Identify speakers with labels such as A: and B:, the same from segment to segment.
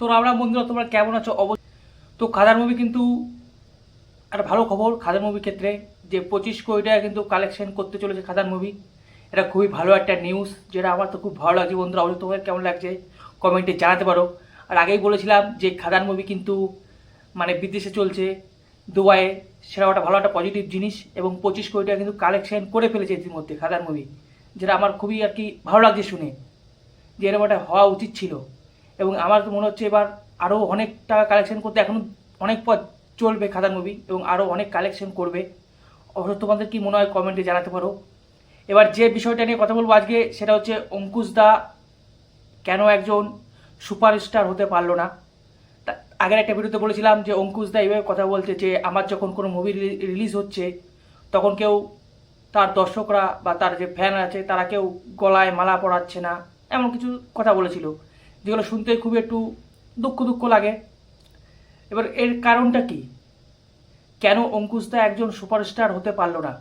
A: তো আমরা বন্ধুরা, তোমরা কেমন আছো? অবশ্যই তো খাদার মুভি কিন্তু একটা ভালো খবর, খাদার মুভির ক্ষেত্রে যে পঁচিশ কোটি টাকা কিন্তু কালেকশন করতে চলেছে খাদার মুভি এটা খুবই ভালো একটা নিউজ যেটা আমার তো খুব ভালো লাগছে বন্ধুরা। অবশ্যই তোমাদের কেমন লাগছে? কমেন্টে জানাতে পারো। আর আগেই বলেছিলাম যে খাদার মুভি কিন্তু মানে বিদেশে চলছে, দুবাইয়ে। সেটা একটা ভালো একটা পজিটিভ জিনিস এবং পঁচিশ কোটি টাকা কিন্তু কালেকশন করে ফেলেছে ইতিমধ্যে খাদার মুভি যেটা আমার খুবই আর কি ভালো লাগছে শুনে, যে এরকম একটা হওয়া উচিত ছিল। এবং আমার তো মনে হচ্ছে এবার আরও অনেক টাকা কালেকশন করতে এখনও অনেক পথ চলবে খাদার মুভি এবং আরও অনেক কালেকশন করবে। অবশ্য তোমাদের কি মনে হয় কমেন্টে জানাতে পারো। এবার যে বিষয়টা নিয়ে কথা বলব আজকে সেটা হচ্ছে অঙ্কুশ দা কেন একজন সুপারস্টার হতে পারল না। আগের একটা ভিডিওতে বলেছিলাম যে অঙ্কুশ দা এইভাবে কথা বলছে যে আমার যখন কোনো মুভি রিলিজ হচ্ছে, তখন কেউ তার দর্শকরা বা তার যে ফ্যান আছে তারা কেউ গলায় মালা পরাচ্ছে না, এমন কিছু কথা বলেছিল। যেগুলো শুনতে খুব একটু দুঃখ দুঃখ লাগে। এবার এর কারণটা কি? কেন অঙ্কুশদা একজন সুপারস্টার হতে পারল না?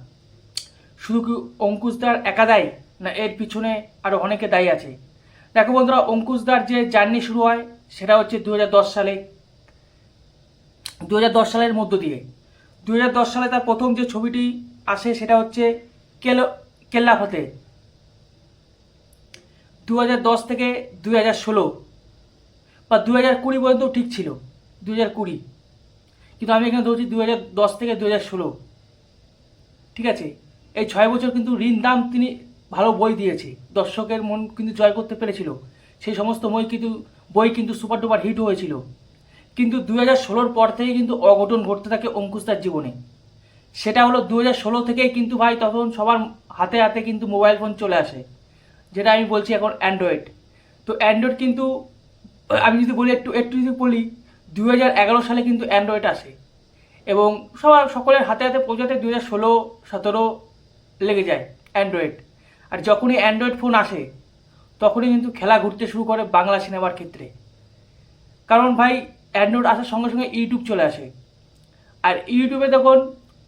A: শুধু কি অঙ্কুশদার একা দায়ী, না এর পিছনে আরও অনেকে দায়ী আছে? দেখো বন্ধুরা অঙ্কুশদার যে জার্নি শুরু হয়, সেটা হচ্ছে দু হাজার দশ সালে। দু হাজার দশ সালের মধ্য দিয়ে। দু হাজার দশ সালে তার প্রথম যে ছবিটি আসে, সেটা হচ্ছে কেলো কেল্লা ফতে দু হাজার দশ থেকে দু বা দু হাজার কুড়ি পর্যন্ত ঠিক ছিল দু হাজার কুড়ি। কিন্তু আমি এখানে ধরছি দু হাজার দশ থেকে দু হাজার ষোলো। ঠিক আছে? এই ছয় বছর কিন্তু ঋণ দাম তিনি ভালো বই দিয়েছে। দর্শকের মন কিন্তু জয় করতে পেরেছিল। সেই সমস্ত বই কিন্তু বই কিন্তু সুপার ডুপার হিট হয়েছিল। কিন্তু দু হাজার ষোলোর পর থেকে কিন্তু অঘটন ঘটতে থাকে অঙ্কুশদার জীবনে। সেটা হলো দু হাজার ষোলো থেকেই কিন্তু ভাই তখন সবার হাতে হাতে কিন্তু মোবাইল ফোন চলে আসে। যেটা আমি বলছি এখন অ্যান্ড্রয়েড তো অ্যান্ড্রয়েড কিন্তু, আমি যদি বলি একটু একটু যদি বলি দু হাজার এগারো সালে কিন্তু অ্যান্ড্রয়েড আসে। এবং সবার, সকলের হাতে হাতে পৌঁছাতে দু হাজার ষোলো, সতেরো লেগে যায় অ্যান্ড্রয়েড আর যখনই অ্যান্ড্রয়েড ফোন আসে, তখনই কিন্তু খেলা ঘুরতে শুরু করে বাংলা সিনেমার ক্ষেত্রে। কারণ ভাই অ্যান্ড্রয়েড আসার সঙ্গে সঙ্গে ইউটিউব চলে আসে। আর ইউটিউবে তখন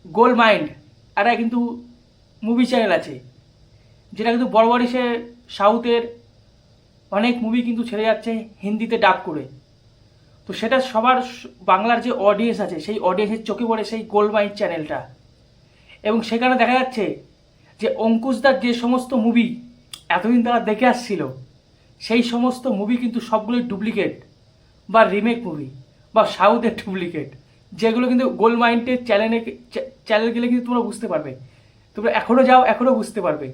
A: গোল মাইন্ড একটা কিন্তু মুভি চ্যানেল আছে, যেটা কিন্তু বড় বড় সে সাউথের অনেক মুভি কিন্তু ছেড়ে যাচ্ছে হিন্দিতে ডাব করে। তো সেটা সবার বাংলার যে অডিয়েন্স আছে, সেই অডিয়েন্সের চোখে পড়ে সেই গোলমাইন চ্যানেলটা এবং সেখানে দেখা যাচ্ছে যে অঙ্কুশদার যে সমস্ত মুভি এতদিন তারা দেখে আসছিল, সেই সমস্ত মুভি কিন্তু সবগুলোই ডুপ্লিকেট বা রিমেক মুভি বা সাউথের ডুপ্লিকেট যেগুলো কিন্তু গোল মাইন্ডের চ্যানেলে চ্যানেল গেলে কিন্তু তোমরা বুঝতে পারবে। তোমরা এখনও যাও এখনও বুঝতে পারবে।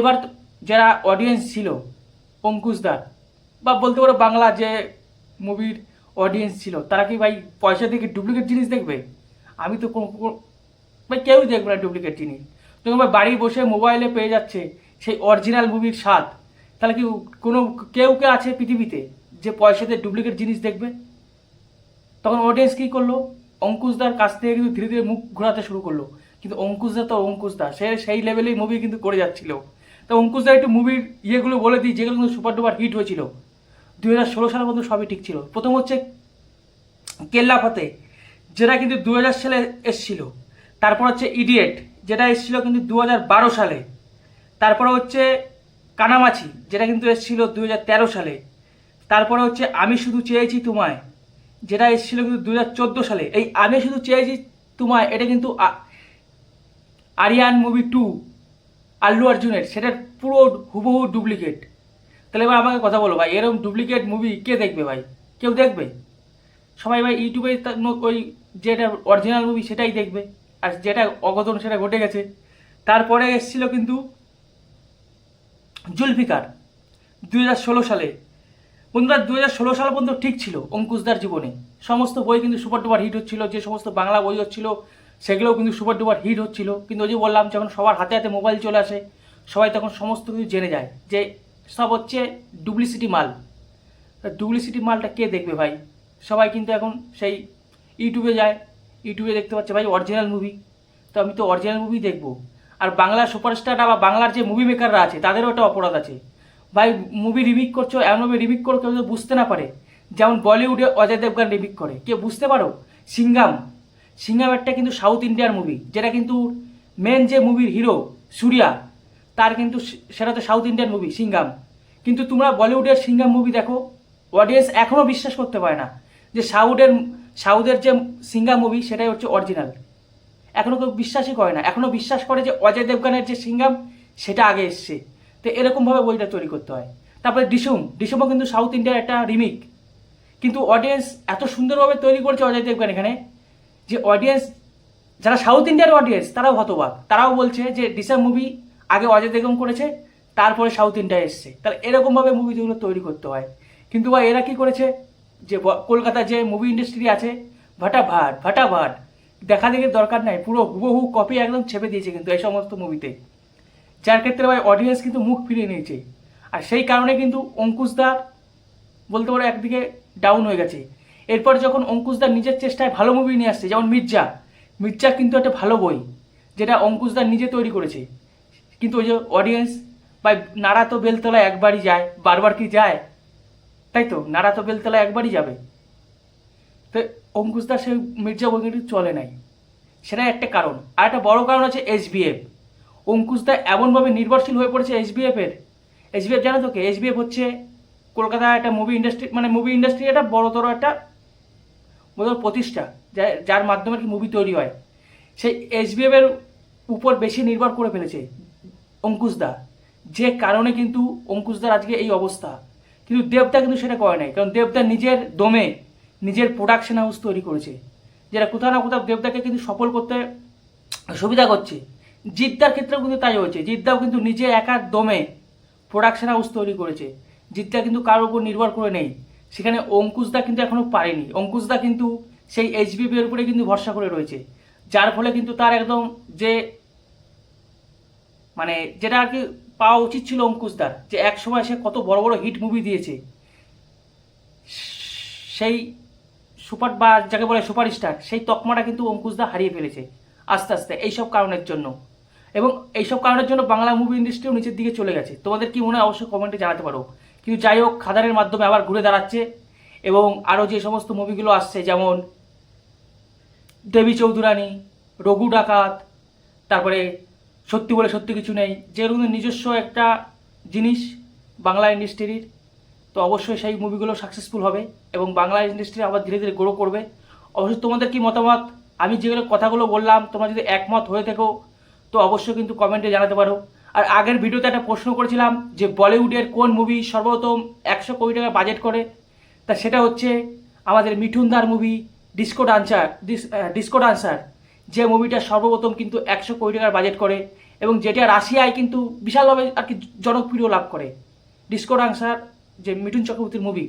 A: এবার যারা অডিয়েন্স ছিল অঙ্কুশদার বা বলতে পারো বাংলা যে মুভির অডিয়েন্স ছিল, তারা কি ভাই পয়সা থেকে ডুপ্লিকেট জিনিস দেখবে? আমি তো ভাই কেউই দেখবে না ডুপ্লিকেট জিনিস। যখন ভাই বাড়ি বসে মোবাইলে পেয়ে যাচ্ছে সেই অরিজিনাল মুভির স্বাদ। তাহলে কি কোনো, কেউ কে আছে পৃথিবীতে যে পয়সাতে ডুপ্লিকেট জিনিস দেখবে? তখন অডিয়েন্স কী করল? অঙ্কুশদার কাছ থেকে কিন্তু ধীরে ধীরে মুখ ঘোরাতে শুরু করল। কিন্তু অঙ্কুশদা তো অঙ্কুশদা সে সেই লেভেলেই মুভি কিন্তু করে যাচ্ছিল। তো অঙ্কুশদা একটু মুভির ইয়েগুলো বলে দিই, যেগুলো কিন্তু সুপার ডুপার হিট হয়েছিল। দুই হাজার ষোলো সালের মধ্যে সবই ঠিক ছিল। প্রথম হচ্ছে কেল্লা ফতে, যেটা কিন্তু দু হাজার সালে এসছিল। তারপর হচ্ছে ইডিয়েট যেটা এসছিল কিন্তু দু হাজার বারো সালে। তারপরে হচ্ছে কানামাছি, যেটা কিন্তু এসছিল দু হাজার তেরো সালে। তারপরে হচ্ছে আমি শুধু চেয়েছি তোমায়, যেটা এসেছিল কিন্তু দু হাজার চোদ্দ সালে। এই আমি শুধু চেয়েছি তোমায়, এটা কিন্তু আরিয়ান মুভি টু আল্লু অর্জুনের, সেটার পুরো হুবহু ডুপ্লিকেট তাহলে এবার আমাকে কথা বলো ভাই এরকম ডুপ্লিকেট মুভি কে দেখবে ভাই? কেউ দেখবে? সবাই ভাই ইউটিউবে ওই যেটা অরিজিনাল মুভি সেটাই দেখবে। আর যেটা অঘটন সেটা ঘটে গেছে। তারপরে এসেছিল কিন্তু জুলফিকার, দুই হাজার ষোলো সালে। বন্ধুরা দু হাজার ষোলো সাল পর্যন্ত ঠিক ছিল অঙ্কুশদার জীবনে। সমস্ত বই কিন্তু সুপার ডুপার হিট হচ্ছিল, যে সমস্ত বাংলা বই হচ্ছিল সেগুলোও কিন্তু সুপার ডুপার হিট হচ্ছিল। কিন্তু ওই যে বললাম, যখন সবার হাতে হাতে মোবাইল চলে আসে, সবাই তখন সমস্ত কিছু জেনে যায় যে সব হচ্ছে ডুপ্লিসিটি মাল। ডুপ্লিসিটি মালটা কে দেখবে ভাই? সবাই কিন্তু এখন সেই ইউটিউবে যায় ইউটিউবে দেখতে পাচ্ছে, ভাই অরিজিনাল মুভি তো আমি তো অরিজিনাল মুভি দেখব। আর বাংলার সুপারস্টাররা বা বাংলার যে মুভি মেকাররা আছে, তাদেরও একটা অপরাধ আছে। ভাই মুভি রিমিক করছ এমনভাবে রিমিক করো, কেউ বুঝতে না পারে, যেমন বলিউডে অজয় দেবগান রিমিক করে। কে বুঝতে পারো? সিঙ্গাম। সিঙ্গাম একটা কিন্তু সাউথ ইন্ডিয়ার মুভি যেটা কিন্তু মেন যে মুভির হিরো সুরিয়া, তার কিন্তু সেটা তো সাউথ ইন্ডিয়ান মুভি সিঙ্গাম কিন্তু তোমরা বলিউডের সিঙ্গাম মুভি দেখো অডিয়েন্স এখনও বিশ্বাস করতে পারে না যে সাউথের সাউথের যে সিঙ্গা মুভি সেটাই হচ্ছে অরিজিনাল এখনও কেউ বিশ্বাসই করে না এখনও বিশ্বাস করে যে অজয় দেবগানের যে সিঙ্গাম সেটা আগে এসছে। তো এরকমভাবে বইটা তৈরি করতে হয়। তারপরে ডিসুম ডিসুমও কিন্তু সাউথ ইন্ডিয়ার একটা রিমিক কিন্তু অডিয়েন্স এত সুন্দরভাবে তৈরি করেছে অজয় দেবগান এখানে যে অডিয়েন্স যারা সাউথ ইন্ডিয়ার অডিয়েন্স তারাও হতবাক। তারাও বলছে যে ডিসাম মুভি আগে অজয় দেবগন করেছে, তারপরে সাউথ ইন্ডিয়া এসছে। তাহলে এরকমভাবে মুভিগুলো তৈরি করতে হয়। কিন্তু বা এরা কি করেছে? যে কলকাতার যে মুভি ইন্ডাস্ট্রি আছে ভাটা ভাটাভাট ভাটাভাট। দেখা দেখে দরকার নাই, পুরো হুবহু কপি একদম ছেপে দিয়েছে কিন্তু এই সমস্ত মুভিতে যার ক্ষেত্রে ভাই অডিয়েন্স কিন্তু মুখ ফিরিয়ে নিয়েছে। আর সেই কারণে কিন্তু অঙ্কুশদার বলতে পারো একদিকে ডাউন হয়ে গেছে। এরপর যখন অঙ্কুশদার নিজের চেষ্টায় ভালো মুভি নিয়ে আসছে, যেমন মির্জা। মির্জা কিন্তু একটা ভালো বই, যেটা অঙ্কুশদার নিজে তৈরি করেছে। কিন্তু ওই যে অডিয়েন্স বা নাড়া তো বেলতলা একবারই যায়, বারবার কি যায়? তাই তো? নাড়া তো বেলতলা একবারই যাবে। তো অঙ্কুশদার সেই মির্জা বই কিন্তু চলে নাই। সেটাই একটা কারণ। আর একটা বড় কারণ হচ্ছে এসবিএফ অঙ্কুশদা এমনভাবে নির্ভরশীল হয়ে পড়েছে এসবিএফ এর। এসবিএফ জানো তো কে? এসবিএফ হচ্ছে কলকাতার একটা মুভি ইন্ডাস্ট্রি মানে মুভি ইন্ডাস্ট্রি একটা বড়তর একটা বড় প্রতিষ্ঠা যার মাধ্যমে কি মুভি তৈরি হয়। সেই এসবিএফ এর উপর বেশি নির্ভর করে ফেলেছে অঙ্কুশদা যে কারণে কিন্তু অঙ্কুশদার আজকে এই অবস্থা। কিন্তু দেবদা কিন্তু সেটা করে নাই, কারণ দেবদা নিজের দমে নিজের প্রোডাকশন হাউস তৈরি করেছে। যেটা কোথাও না কোথাও দেবদাকে কিন্তু সফল করতে সুবিধা করছে। জিদ্দার ক্ষেত্রেও কিন্তু তাই হয়েছে। জিদ্দাও কিন্তু নিজে একার দমে প্রোডাকশন হাউস তৈরি করেছে। জিদ্দা কিন্তু কারোর উপর নির্ভর করে নেই। সেখানে অঙ্কুশদা কিন্তু এখনও পারেনি। অঙ্কুশদা কিন্তু সেই এইচবিবি এর উপরে কিন্তু ভরসা করে রয়েছে। যার ফলে কিন্তু তার একদম যে মানে যেটা আর কি পাওয়া উচিত ছিল অঙ্কুশদার, যে এক সময় সে কত বড় বড় হিট মুভি দিয়েছে। সেই সুপার বা যাকে বলে সুপারস্টার, সেই তকমাটা কিন্তু অঙ্কুশদা হারিয়ে ফেলেছে আস্তে আস্তে এইসব কারণের জন্য। এবং এইসব কারণের জন্য বাংলা মুভি ইন্ডাস্ট্রিও নিচের দিকে চলে গেছে। তোমাদের কি মনে হয় অবশ্যই কমেন্টে জানাতে পারো। কিন্তু যাই হোক, খাদানের মাধ্যমে আবার ঘুরে দাঁড়াচ্ছে এবং আরও যে সমস্ত মুভিগুলো আসছে, যেমন দেবী চৌধুরানী, রঘু ডাকাত, তারপরে সত্যি বলে সত্যি কিছু নেই, যেরকম নিজস্ব একটা জিনিস বাংলা ইন্ডাস্ট্রির, তো অবশ্যই সেই মুভিগুলো সাকসেসফুল হবে এবং বাংলা ইন্ডাস্ট্রি আবার ধীরে ধীরে গ্রো করবে। অবশ্যই তোমাদের কি মতামত? আমি যেগুলো কথাগুলো বললাম, তোমরা যদি একমত হয়ে থেকো, তো অবশ্যই কিন্তু কমেন্টে জানাতে পারো। আর আগের ভিডিওতে একটা প্রশ্ন করেছিলাম যে বলিউডের কোন মুভি সর্বপ্রথম একশো কোটি টাকা বাজেট করে? তা সেটা হচ্ছে আমাদের মিঠুনদার movie disco dancer disco dancer যে মুভিটা সর্বপ্রথম কিন্তু একশো কোটি টাকার বাজেট করে এবং যেটা রাশিয়ায় কিন্তু বিশালভাবে আর কি জনপ্রিয় লাভ করে। ডিসকো ডান্সার যে মিঠুন চক্রবর্তীর মুভি